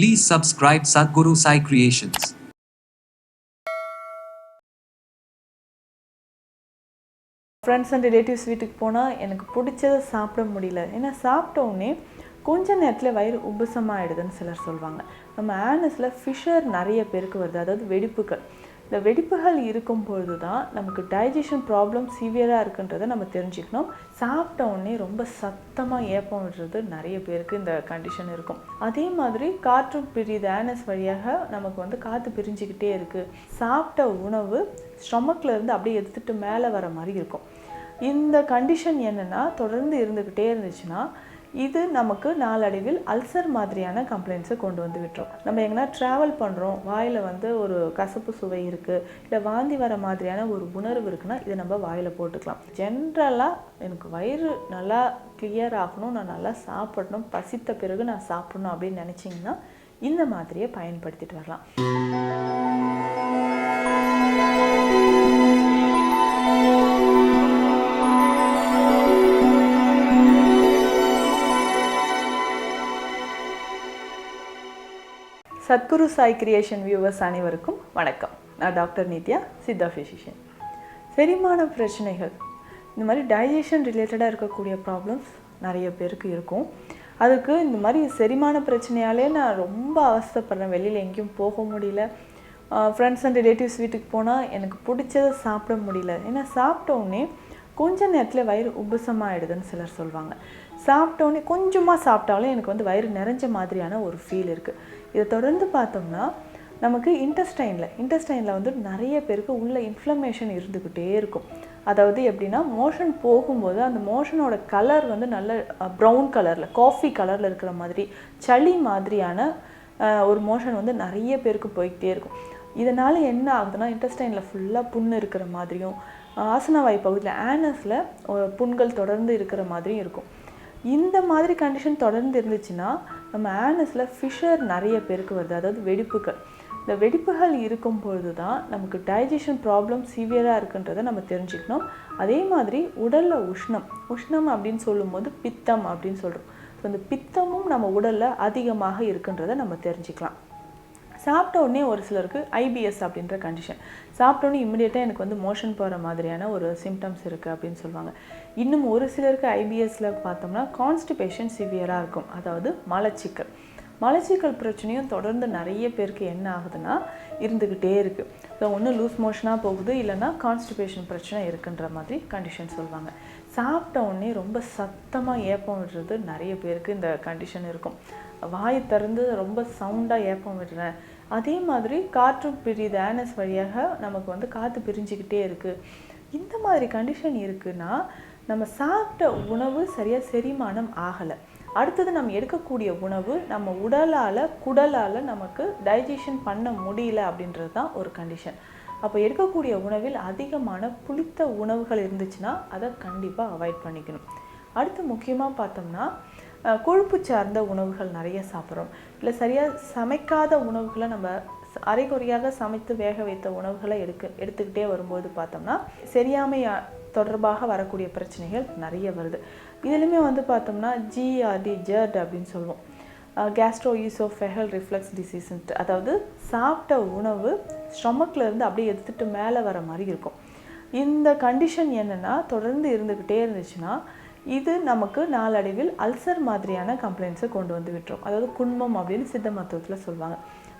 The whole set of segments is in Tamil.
Please subscribe Sadhguru Sai Creations. Friends and relatives வீட்டுக்கு போனால் எனக்கு பிடிச்சதை சாப்பிட முடியல. ஏன்னா சாப்பிட்ட உடனே கொஞ்ச நேரத்தில் வயிறு உபசமாகிடுதுன்னு சிலர் சொல்லுவாங்க நம்ம ஆனஸில் ஃபிஷர் நிறைய பேருக்கு வருது. அதாவது வெடிப்புகள். இந்த வெடிப்புகள் இருக்கும் பொழுது தான் நமக்கு டைஜஷன் ப்ராப்ளம் சிவியராக இருக்குன்றதை நம்ம தெரிஞ்சுக்கணும். சாப்பிட்ட உடனே ரொம்ப சத்தமாக ஏப்பம் விடுறது நிறைய பேருக்கு இந்த கண்டிஷன் இருக்கும். அதே மாதிரி காற்று பிரியுது ஆனஸ் வழியாக நமக்கு வந்து காற்று பிரிஞ்சுக்கிட்டே இருக்குது சாப்பிட்ட உணவு ஸ்டொமக்கில் இருந்து அப்படியே எடுத்துகிட்டு மேலே வர மாதிரி இருக்கும். இந்த கண்டிஷன் என்னென்னா தொடர்ந்து இருந்துக்கிட்டே இருந்துச்சுன்னா இது நமக்கு நாளடைவில் அல்சர் மாதிரியான கம்ப்ளைண்ட்ஸை கொண்டு வந்து விட்டுரும். நம்ம எங்கன்னா ட்ராவல் பண்ணுறோம் வாயில் வந்து ஒரு கசப்பு சுவை இருக்குது இல்லை வாந்தி வர மாதிரியான ஒரு உணர்வு இருக்குன்னா இதை நம்ம வாயில் போட்டுக்கலாம். ஜென்ரலாக எனக்கு வயிறு நல்லா கிளியர் ஆகணும் நான் நல்லா சாப்பிடணும் பசித்த பிறகு நான் சாப்பிடணும் அப்படின்னு நினச்சிங்கன்னா இந்த மாதிரியே பயன்படுத்திட்டு வரலாம். சத்குரு சாய் கிரியேஷன் வியூவர்ஸ் அனைவருக்கும் வணக்கம். நான் டாக்டர் நித்யா சித்தா ஃபிசிஷியன் செரிமான பிரச்சனைகள். இந்த மாதிரி டைஜஷன் ரிலேட்டடாக இருக்கக்கூடிய ப்ராப்ளம்ஸ் நிறைய பேருக்கு இருக்கும். அதுக்கு இந்த மாதிரி செரிமான பிரச்சனையாலே நான் ரொம்ப அவஸ்தைப்படுறேன். வெளியில் எங்கேயும் போக முடியல. ஃப்ரெண்ட்ஸ் அண்ட் ரிலேட்டிவ்ஸ் வீட்டுக்கு போனால் எனக்கு பிடிச்சதை சாப்பிட முடியல. ஏன்னா சாப்பிட்ட உடனே கொஞ்ச நேரத்தில் வயிறு உபசமாகிடுதுன்னு சிலர் சொல்லுவாங்க சாப்பிட்டோன்னே கொஞ்சமாக சாப்பிட்டாலும் எனக்கு வந்து வயிறு நிறைஞ்ச மாதிரியான ஒரு ஃபீல் இருக்குது இதை தொடர்ந்து பார்த்தோம்னா நமக்கு இன்டஸ்டைனில் இன்டஸ்டைனில் வந்து நிறைய பேருக்கு உள்ள இன்ஃப்ளமேஷன் இருந்துக்கிட்டே இருக்கும். அதாவது எப்படின்னா மோஷன் போகும்போது அந்த மோஷனோட கலர் வந்து நல்ல ப்ரௌன் கலரில் காஃபி கலரில் இருக்கிற மாதிரி சளி மாதிரியான ஒரு மோஷன் வந்து நிறைய பேருக்கு போய்கிட்டே இருக்கும். இதனால் என்ன ஆகுதுன்னா இன்டஸ்டைனில் ஃபுல்லாக புண்ணு இருக்கிற மாதிரியும் ஆசனவாய் பகுதியில் ஆனஸில் புண்கள் தொடர்ந்து இருக்கிற மாதிரியும் இருக்கும். இந்த மாதிரி கண்டிஷன் தொடர்ந்து இருந்துச்சுன்னா நம்ம ஆனஸில் ஃபிஷர் நிறைய பேருக்கு வருது. அதாவது வெடிப்புகள். இந்த வெடிப்புகள் இருக்கும் பொழுது தான் நமக்கு டைஜஷன் ப்ராப்ளம் சிவியராக இருக்குன்றதை நம்ம தெரிஞ்சுக்கணும். அதே மாதிரி உடலில் உஷ்ணம். உஷ்ணம் அப்படின்னு சொல்லும்போது பித்தம் அப்படின்னு சொல்கிறோம் ஸோ இந்த பித்தமும் நம்ம உடலில் அதிகமாக இருக்குன்றதை நம்ம தெரிஞ்சுக்கலாம். சாப்பிட்ட உடனே ஒரு சிலருக்கு ஐபிஎஸ் அப்படின்ற கண்டிஷன் சாப்பிட்ட உடனே இம்மிடியேட்டாக எனக்கு வந்து மோஷன் போகிற மாதிரியான ஒரு சிம்டம்ஸ் இருக்குது அப்படின்னு சொல்லுவாங்க. இன்னும் ஒரு சிலருக்கு ஐபிஎஸ்ல பார்த்தோம்னா கான்ஸ்டிபேஷன் சிவியராக இருக்கும். அதாவது மலச்சிக்கல். மலச்சிக்கல் பிரச்சனையும் தொடர்ந்து நிறைய பேருக்கு என்ன ஆகுதுன்னா இருந்துக்கிட்டே இருக்குது ஸோ ஒன்று லூஸ் மோஷனாக போகுது இல்லைன்னா கான்ஸ்டிபேஷன் பிரச்சனை இருக்குன்ற மாதிரி கண்டிஷன் சொல்லுவாங்க. சாப்பிட்ட உடனே ரொம்ப சத்தமாக ஏப்பம் விடுறது நிறைய பேருக்கு இந்த கண்டிஷன் இருக்கும். வாயை திறந்து ரொம்ப சவுண்டாக ஏப்பம் விடுறேன் அதே மாதிரி காற்று பிரியுது ஆனஸ் வழியாக நமக்கு வந்து காற்று பிரிஞ்சுக்கிட்டே இருக்குது இந்த மாதிரி கண்டிஷன் இருக்குன்னா நம்ம சாப்பிட்ட உணவு சரியாக செரிமானம் ஆகலை. அடுத்தது நம்ம எடுக்கக்கூடிய உணவு நம்ம உடலால் குடலால் நமக்கு டைஜஷன் பண்ண முடியல அப்படின்றது தான் ஒரு கண்டிஷன் அப்போ எடுக்கக்கூடிய உணவில் அதிகமான புளித்த உணவுகள் இருந்துச்சுன்னா அதை கண்டிப்பாக அவாய்ட் பண்ணிக்கணும். அடுத்து முக்கியமாக பார்த்தோம்னா கொழுப்பு சார்ந்த உணவுகள் நிறைய சாப்பிட்றோம். இல்லை சரியாக சமைக்காத உணவுகளை நம்ம அரைகுறையாக சமைத்து வேக வைத்த உணவுகளை எடுக்க எடுத்துக்கிட்டே வரும்போது பார்த்தோம்னா சரியாமை தொடர்பாக வரக்கூடிய பிரச்சனைகள் நிறைய வருது. இதுலையுமே வந்து பார்த்தோம்னா ஜிஆர்டி ஜெர்ட் அப்படின்னு சொல்லுவோம். கேஸ்ட்ரோ ஈசோஃபெஹல் ரிஃப்ளெக்ஸ் டிசீஸ்ன்ட்டு அதாவது சாப்பிட்ட உணவு ஸ்டொமக்கில் இருந்து அப்படியே எடுத்துகிட்டு மேலே வர மாதிரி இருக்கும். இந்த கண்டிஷன் என்னென்னா தொடர்ந்து இருந்துக்கிட்டே இருந்துச்சுன்னா இது நமக்கு நாளடைவில் அல்சர் மாதிரியான கம்ப்ளைண்ட்ஸை கொண்டு வந்து விட்டுரும். அதாவது குண்மம் அப்படின்னு சித்த மருத்துவத்தில் சொல்லுவாங்க.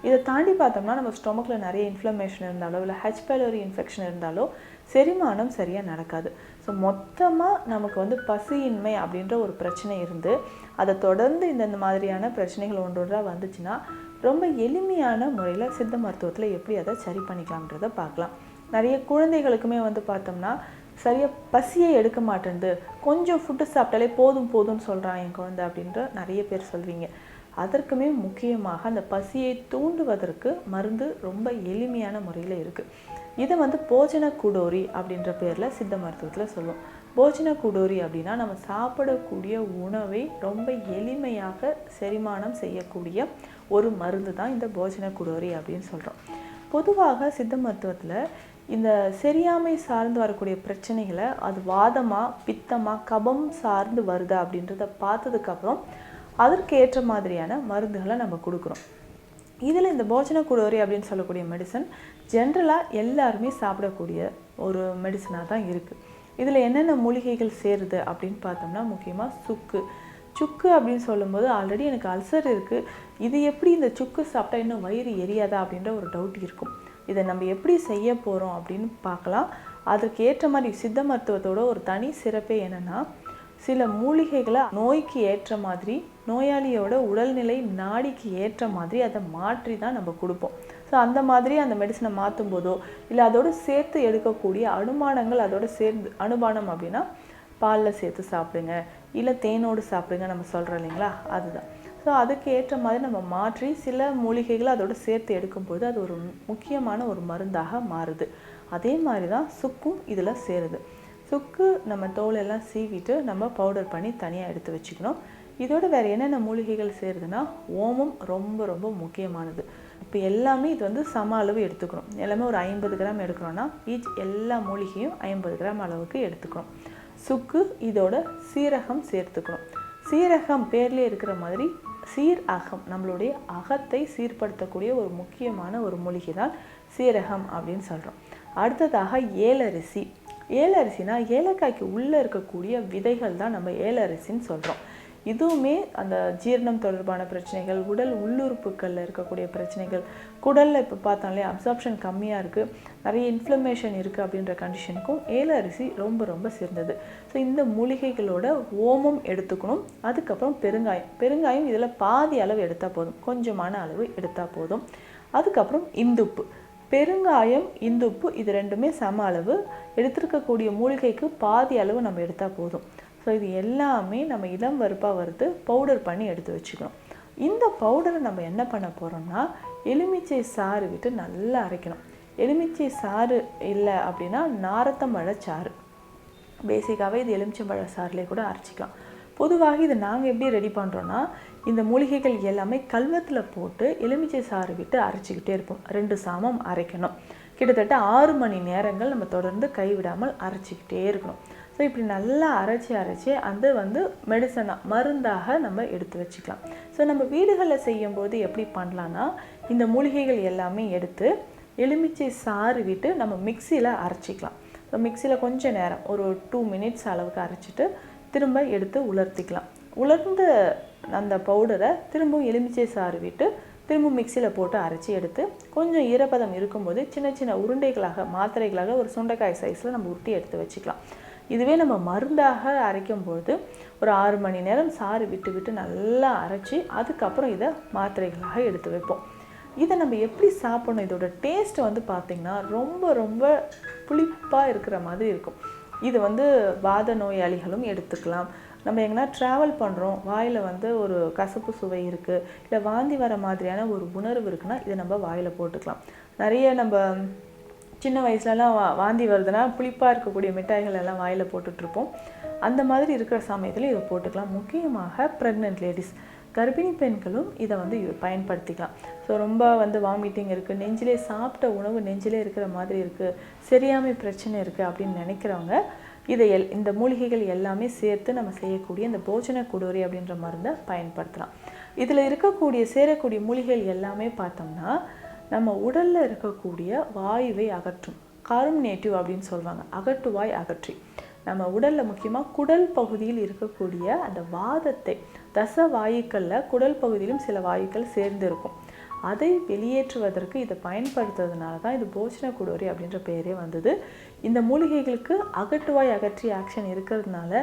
இதை தாண்டி பார்த்தோம்னா நம்ம ஸ்டொமக்கில் நிறைய இன்ஃப்ளமேஷன் இருந்தாலோ இல்லை ஹெச் பைலரி இன்ஃபெக்ஷன் இருந்தாலோ செரிமானம் சரியாக நடக்காது. ஸோ மொத்தமாக நமக்கு வந்து பசியின்மை அப்படின்ற ஒரு பிரச்சனை இருந்து அதை தொடர்ந்து இந்தந்த மாதிரியான பிரச்சனைகள் ஒன்று ஒன்றாக வந்துச்சுன்னா ரொம்ப எளிமையான முறையில் சித்த மருத்துவத்தில் எப்படி அதை சரி பண்ணிக்கலாம்ன்றதை பார்க்கலாம். நிறைய குழந்தைகளுக்குமே வந்து பார்த்தோம்னா சரியாக பசியே எடுக்க மாட்டேன்து. கொஞ்சம் ஃபுட்டு சாப்பிட்டாலே போதும் போதும்னு சொல்கிறான் என் குழந்தை அப்படின்ற நிறைய பேர் சொல்வீங்க அதற்குமே முக்கியமாக அந்த பசியை தூண்டுவதற்கு மருந்து ரொம்ப எளிமையான முறையில் இருக்குது இதை வந்து போஜன குடோரி அப்படின்ற பேரில் சித்த மருத்துவத்தில் சொல்லுவோம் போஜன குடோரி அப்படின்னா நம்ம சாப்பிடக்கூடிய உணவை ரொம்ப எளிமையாக செரிமானம் செய்யக்கூடிய ஒரு மருந்து தான் இந்த போஜன குடோரி அப்படின்னு சொல்கிறோம் பொதுவாக சித்த மருத்துவத்தில் இந்த செரியாமை சார்ந்து வரக்கூடிய பிரச்சனைகளை அது வாதமாக பித்தமாக கபம் சார்ந்து வருதா அப்படின்றத பார்த்ததுக்கப்புறம் அதற்கு ஏற்ற மாதிரியான மருந்துகளை நம்ம கொடுக்குறோம். இதில் இந்த போஜன குடோரி அப்படின்னு சொல்லக்கூடிய மெடிசன் ஜென்ரலாக எல்லாருமே சாப்பிடக்கூடிய ஒரு மெடிசனாக தான் இருக்குது இதில் என்னென்ன மூலிகைகள் சேருது அப்படின்னு பார்த்தோம்னா முக்கியமாக சுக்கு. சுக்கு அப்படின்னு சொல்லும்போது ஆல்ரெடி எனக்கு அல்சர் இருக்குது இது எப்படி இந்த சுக்கு சாப்பிட்டா இன்னும் வயிறு எரியாதா அப்படின்ற ஒரு டவுட் இருக்கும். இதை நம்ம எப்படி செய்ய போகிறோம் அப்படின்னு பார்க்கலாம். அதுக்கு ஏற்ற மாதிரி சித்த மருத்துவத்தோட ஒரு தனி சிறப்பே என்னென்னா சில மூலிகைகளை நோய்க்கு ஏற்ற மாதிரி நோயாளியோட உடல்நிலை நாடிக்கு ஏற்ற மாதிரி அதை மாற்றி தான் நம்ம கொடுப்போம். ஸோ அந்த மாதிரி அந்த மெடிசனை மாற்றும் போதோ இல்லை அதோடு சேர்த்து எடுக்கக்கூடிய அனுமானங்கள் அதோடு சேர்ந்து அனுமானம் அப்படின்னா பாலில் சேர்த்து சாப்பிடுங்க இல்லை தேனோடு சாப்பிடுங்க நம்ம சொல்கிறோம் இல்லைங்களா? அதுதான். ஸோ அதுக்கு ஏற்ற மாதிரி நம்ம மாற்றி சில மூலிகைகளை அதோட சேர்த்து எடுக்கும்போது அது ஒரு முக்கியமான ஒரு மருந்தாக மாறுது. அதே மாதிரி தான் சுக்கும் இதில் சேருது. சுக்கு நம்ம தோலெல்லாம் சீவிட்டு நம்ம பவுடர் பண்ணி தனியாக எடுத்து வச்சுக்கணும். இதோட வேறு என்னென்ன மூலிகைகள் சேருதுன்னா ஓமம் ரொம்ப ரொம்ப முக்கியமானது. இப்போ எல்லாமே இது வந்து சம அளவு எடுத்துக்கணும். எல்லாமே ஒரு ஐம்பது கிராம் எடுக்கிறோன்னா ஈச் எல்லா மூலிகையும் ஐம்பது கிராம் அளவுக்கு எடுத்துக்கணும். சுக்கு இதோட சீரகம் சேர்த்துக்கணும். சீரகம் பேர்லேயே இருக்கிற மாதிரி சீர் அகம் நம்மளுடைய அகத்தை சீர்படுத்தக்கூடிய ஒரு முக்கியமான ஒரு மூலிகை தான் சீரகம் அப்படின்னு சொல்கிறோம் அடுத்ததாக ஏலரிசி. ஏலரிசினா ஏலக்காய்க்கு உள்ளே இருக்கக்கூடிய விதைகள் தான் நம்ம ஏலரிசின்னு சொல்கிறோம் இதுவுமே அந்த ஜீரணம் தொடர்பான பிரச்சனைகள் உடல் உள்ளுறுப்புகளில் இருக்கக்கூடிய பிரச்சனைகள் குடலில் இப்போ பார்த்தாலே அப்சார்ப்ஷன் கம்மியாக இருக்குது நிறைய இன்ஃப்ளமேஷன் இருக்குது அப்படின்ற கண்டிஷனுக்கும் ஏல அரிசி ரொம்ப ரொம்ப சிறந்தது. ஸோ இந்த மூலிகைகளோட ஓமம் எடுத்துக்கணும். அதுக்கப்புறம் பெருங்காயம். பெருங்காயம் இதில் பாதி அளவு எடுத்தால் போதும். கொஞ்சமான அளவு எடுத்தால் போதும். அதுக்கப்புறம் இந்துப்பு. பெருங்காயம் இந்துப்பு இது ரெண்டுமே சம அளவு எடுத்திருக்கக்கூடிய மூலிகைக்கு பாதி அளவு நம்ம எடுத்தால் போதும். ஸோ இது எல்லாமே நம்ம இளம் வறுப்பாக வறுத்து பவுடர் பண்ணி எடுத்து வச்சுக்கணும். இந்த பவுடரை நம்ம என்ன பண்ண போகிறோம்னா எலுமிச்சை சாறு விட்டு நல்லா அரைக்கணும். எலுமிச்சை சாறு இல்லை அப்படின்னா நாரத்தம்பழ சாறு. பேசிக்காகவே இது எலுமிச்சம்பழ சாறுலேயே கூட அரைச்சிக்கலாம். பொதுவாக இதை நாங்கள் எப்படி ரெடி பண்ணுறோன்னா இந்த மூலிகைகள் எல்லாமே கல்வத்தில் போட்டு எலுமிச்சை சாறு விட்டு அரைச்சிக்கிட்டே இருப்போம். ரெண்டு சாமம் அரைக்கணும். கிட்டத்தட்ட ஆறு மணி நேரங்கள் நம்ம தொடர்ந்து கைவிடாமல் அரைச்சிக்கிட்டே இருக்கணும். ஸோ இப்படி நல்லா அரைச்சி அரைச்சி அது வந்து மெடிசனாக மருந்தாக நம்ம எடுத்து வச்சுக்கலாம். ஸோ நம்ம வீடுகளில் செய்யும்போது எப்படி பண்ணலான்னா இந்த மூலிகைகள் எல்லாமே எடுத்து எலுமிச்சை சாறு விட்டு நம்ம மிக்சியில் அரைச்சிக்கலாம். ஸோ மிக்சியில் கொஞ்சம் நேரம் ஒரு டூ மினிட்ஸ் அளவுக்கு அரைச்சிட்டு திரும்ப எடுத்து உலர்த்திக்கலாம். உலர்ந்த அந்த பவுடரை திரும்பவும் எலுமிச்சை சாறு விட்டு திரும்ப மிக்சியில் போட்டு அரைச்சி எடுத்து கொஞ்சம் ஈரப்பதம் இருக்கும்போது சின்ன சின்ன உருண்டைகளாக மாத்திரைகளாக ஒரு சுண்டைக்காய் சைஸில் நம்ம உருட்டி எடுத்து வச்சுக்கலாம். இதுவே நம்ம மருந்தாக அரைக்கும்போது ஒரு ஆறு மணி நேரம் சாறு விட்டு விட்டு நல்லா அரைச்சி அதுக்கப்புறம் இதை மாத்திரைகளாக எடுத்து வைப்போம். இதை நம்ம எப்படி சாப்பிடணும்? இதோட டேஸ்ட் வந்து பார்த்திங்கன்னா ரொம்ப ரொம்ப புளிப்பாக இருக்கிற மாதிரி இருக்கும். இது வந்து வாத நோயாளிகளும் எடுத்துக்கலாம். நம்ம எங்கன்னா ட்ராவல் பண்ணுறோம் வாயில் வந்து ஒரு கசப்பு சுவை இருக்குது இல்லை வாந்தி வர மாதிரியான ஒரு உணர்வு இருக்குன்னா இதை நம்ம வாயில் போட்டுக்கலாம். நிறைய நம்ம சின்ன வயசுலலாம் வா வாந்தி வருதுன்னா புளிப்பாக இருக்கக்கூடிய மிட்டாய்கள் எல்லாம் வாயில் போட்டுட்ருப்போம். அந்த மாதிரி இருக்கிற சமயத்தில் இதை போட்டுக்கலாம். முக்கியமாக ப்ரெக்னென்ட் லேடிஸ் கர்ப்பிணி பெண்களும் இதை வந்து பயன்படுத்திக்கலாம். ஸோ ரொம்ப வந்து வாமிட்டிங் இருக்குது நெஞ்சிலே சாப்பிட்ட உணவு நெஞ்சிலே இருக்கிற மாதிரி இருக்குது சரியாமை பிரச்சனை இருக்குது அப்படின்னு நினைக்கிறவங்க இதை எல் இந்த மூலிகைகள் எல்லாமே சேர்த்து நம்ம செய்யக்கூடிய இந்த போஜன குடோரி அப்படின்ற மருந்தை பயன்படுத்தலாம். இதில் இருக்கக்கூடிய சேரக்கூடிய மூலிகைகள் எல்லாமே பார்த்தோம்னா நம்ம உடலில் இருக்கக்கூடிய வாயுவை அகற்றும். கார்மினேட்டிவ் அப்படின்னு சொல்லுவாங்க அகட்டுவாய் அகற்றி. நம்ம உடலில் முக்கியமாக குடல் பகுதியில் இருக்கக்கூடிய அந்த வாதத்தை தச வாயுக்களில் குடல் பகுதியிலும் சில வாயுக்கள் சேர்ந்து இருக்கும் அதை வெளியேற்றுவதற்கு இதை பயன்படுத்துறதுனால தான் இது போஜன குடோரி அப்படின்ற பெயரே வந்தது. இந்த மூலிகைகளுக்கு அகட்டுவாய் அகற்றி ஆக்ஷன் இருக்கிறதுனால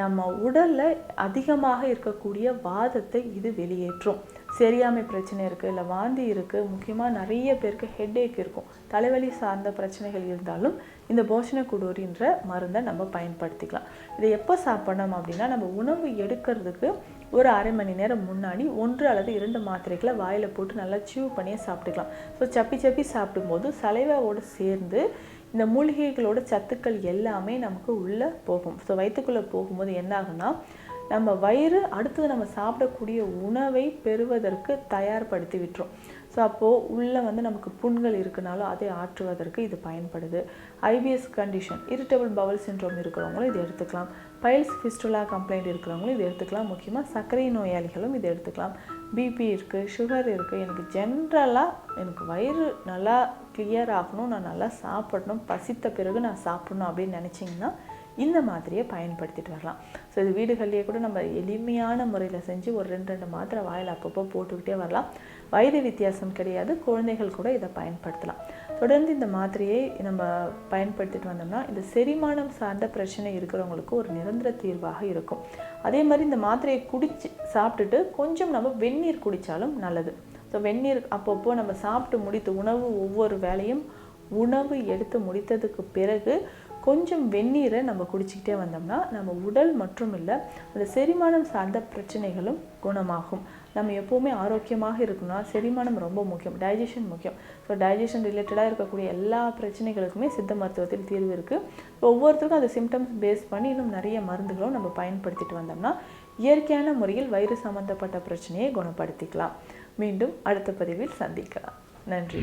நம்ம உடலில் அதிகமாக இருக்கக்கூடிய வாதத்தை இது வெளியேற்றும். சரியாமை பிரச்சனை இருக்குது இல்லை வாந்தி இருக்குது முக்கியமாக நிறைய பேருக்கு ஹெட்ஏக் இருக்கும். தலைவலி சார்ந்த பிரச்சனைகள் இருந்தாலும் இந்த போஷண குடூரின்ற மருந்தை நம்ம பயன்படுத்திக்கலாம். இதை எப்போ சாப்பிடணும் அப்படின்னா நம்ம உணவு எடுக்கிறதுக்கு ஒரு அரை மணி நேரம் முன்னாடி ஒன்று அல்லது இரண்டு மாத்திரைகளை வாயில் போட்டு நல்லா சீவ் பண்ணியே சாப்பிட்டுக்கலாம். ஸோ சப்பி சப்பி சாப்பிடும்போது சலைவாவோடு சேர்ந்து இந்த மூலிகைகளோட சத்துக்கள் எல்லாமே நமக்கு உள்ளே போகும். ஸோ வயிற்றுக்குள்ளே போகும்போது என்ன ஆகும்னா நம்ம வயிறு அடுத்தது நம்ம சாப்பிடக்கூடிய உணவை பெறுவதற்கு தயார்படுத்தி விட்டுரும். ஸோ அப்போது உள்ளே வந்து நமக்கு புண்கள் இருக்குனாலும் அதை ஆற்றுவதற்கு இது பயன்படுது. IBS condition irritable bowel syndrome இருக்கிறவங்களும் இது எடுத்துக்கலாம். பைல்ஸ் ஃபிஸ்டுலா கம்ப்ளைண்ட் இருக்கிறவங்களும் இது எடுத்துக்கலாம். முக்கியமாக சர்க்கரை நோயாளிகளும் இது எடுத்துக்கலாம். பிபி இருக்குது சுகர் இருக்குது எனக்கு ஜென்ரலாக எனக்கு வயிறு நல்லா கிளியர் ஆகணும் நான் நல்லா சாப்பிடணும். பசித்த பிறகு நான் சாப்பிடணும் அப்படின்னு நினச்சிங்கன்னா இந்த மாத்திரையை பயன்படுத்திட்டு வரலாம். ஸோ இது வீடுகள்லேயே கூட நம்ம எளிமையான முறையில் செஞ்சு ஒரு ரெண்டு ரெண்டு மாத்திரை வாயில் அப்பப்போ போட்டுக்கிட்டே வரலாம். வயது வித்தியாசம் கிடையாது. குழந்தைகள் கூட இதை பயன்படுத்தலாம். தொடர்ந்து இந்த மாத்திரையை நம்ம பயன்படுத்திட்டு வந்தோம்னா இந்த செரிமானம் சார்ந்த பிரச்சனை இருக்கிறவங்களுக்கு ஒரு நிரந்தர தீர்வாக இருக்கும். அதே மாதிரி இந்த மாத்திரையை குடிச்சு சாப்பிட்டுட்டு கொஞ்சம் நம்ம வெந்நீர் குடித்தாலும் நல்லது. ஸோ வெந்நீர் அப்பப்போ நம்ம சாப்பிட்டு முடித்து உணவு ஒவ்வொரு வேலையும் உணவு எடுத்து முடித்ததுக்கு பிறகு கொஞ்சம் வெந்நீரை நம்ம குடிச்சிக்கிட்டே வந்தோம்னா நம்ம உடல் மற்றும் இல்லை அந்த செரிமானம் சார்ந்த பிரச்சனைகளும் குணமாகும். நம்ம எப்போவுமே ஆரோக்கியமாக இருக்கணும்னா செரிமானம் ரொம்ப முக்கியம் டைஜஷன் முக்கியம். ஸோ டைஜஷன் ரிலேட்டடாக இருக்கக்கூடிய எல்லா பிரச்சனைகளுக்குமே சித்த மருத்துவத்தில் தீர்வு இருக்குது ஒவ்வொருத்தருக்கும் அந்த சிம்டம்ஸ் பேஸ் பண்ணி இன்னும் நிறைய மருந்துகளும் நம்ம பயன்படுத்திட்டு வந்தோம்னா இயற்கையான முறையில் வயிறு சம்பந்தப்பட்ட பிரச்சனையை குணப்படுத்திக்கலாம். மீண்டும் அடுத்த பதிவில் சந்திக்கலாம். நன்றி.